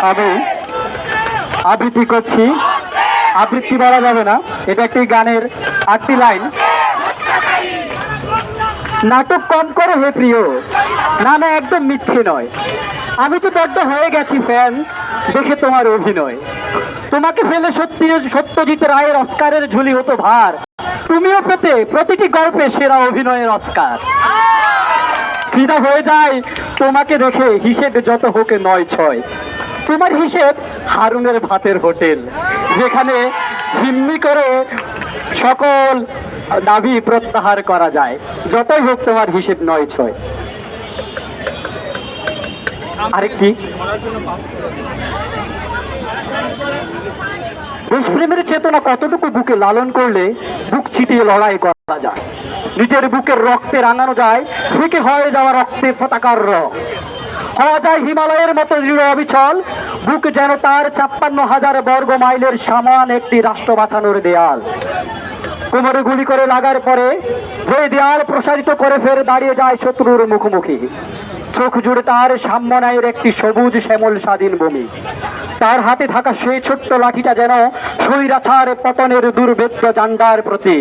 আমি আবৃত্তি করছি। আবৃত্তি বলা যাবে না। এটা একটি গানের আটটি লাইন। নাটক কম করো হে প্রিয়। না না, একদম মিথ্যে নয়। আমি তো বড্ড হয়ে গেছি ফ্যান দেখে তোমার অভিনয়। তোমাকে ফেলে সত্যি, সত্যজিৎ রায়ের অস্কারের ঝুলি হতো ভার। তুমিও পেতে প্রতিটি গল্পে সেরা অভিনয়ের অস্কার। ফিদা হয়ে যায় তোমাকে দেখে, হিসেবে যত হোকে নয় ছয়। তোমার হিসেব হারুনের ভাতের হোটেল, যেখানে জিম্মি করে সকল দাবি প্রত্যাহার করা যায়। যতই হোক তোমার হিসেব নয় ছয়। আরেকটি। দেশপ্রেমের চেতনা কতটুকু বুকে লালন করলে বুক ছিটিয়ে লড়াই করা যায়? নিজের বুকের রক্তে রাঙানো যায় থেকে হয়ে যাওয়া রক্তে পতাকার রং। যায় হিমালয়ের মতো দৃঢ় অবিচল। বুক যেন তার ছাপ্পান্ন হাজার বর্গ মাইলের সমান একটি রাষ্ট্র বাঁচানোর দেয়াল। কোমরে গুলি করে লাগার পরে যে দেয়াল প্রসারিত করে ফের দাঁড়িয়ে যায় শত্রুর মুখোমুখি। চোখ জুড়ে তার সাম্যনায়ের একটি সবুজ শ্যামল স্বাধীন ভূমি। তার হাতে থাকা সেই ছোট্ট লাঠিটা যেন স্বৈরাচার পতনের দুর্ভেদ্য জান্ডার প্রতি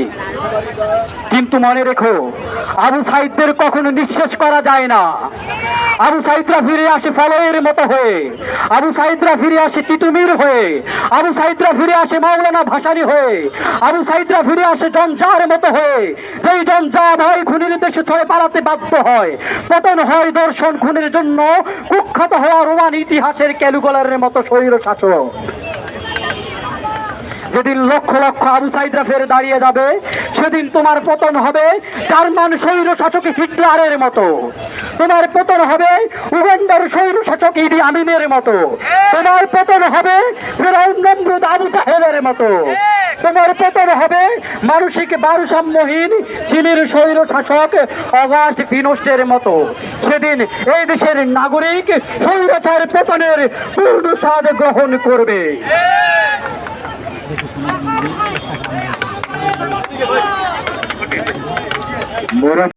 কিন্তু মনে রেখো, আবু সাইদদের কখনো নিঃশেষ করা যায় না। আবু সাইদরা ফিরে আসে ফলয়ের মতো হয়ে। আবু সাইদরা ফিরে আসে তিতুমির হয়ে। আবু সাইদরা ফিরে আসে মাওলানা ভাসানি হয়ে। আবু সাইদরা ফিরে আসে জঞ্জার মতো হয়ে। যেই জঞ্জা ভয় খুনির দেশে ছয় পালাতে বাধ্য হয়, পতন হয় দর্শন খুনের জন্য, কুখ্যাত হওয়া রোমান ইতিহাসের ক্যালুগলারের মতো শৈর শাসক যেদিন লক্ষ লক্ষ আবু সাইদরা ফের দাঁড়িয়ে যাবে, সেদিন তোমার পতন হবে জার্মান স্বৈর শাসক হিটলারের মতো। তোমার পতন হবে উগান্ডার স্বৈর শাসক ইডি আমিনের মতো। তোমার পতন হবে ফেরাউন নমরুদ আবু সাহেবের মতো। তোমার পতন হবে। মানসিক ভারসাম্যহীন চীনের স্বৈর শাসক অগাস্ট ফিনস্টের মতো। সেদিন এই দেশের নাগরিক স্বৈরাচার পতনের পূর্ণ স্বাদ গ্রহণ করবে। মোরা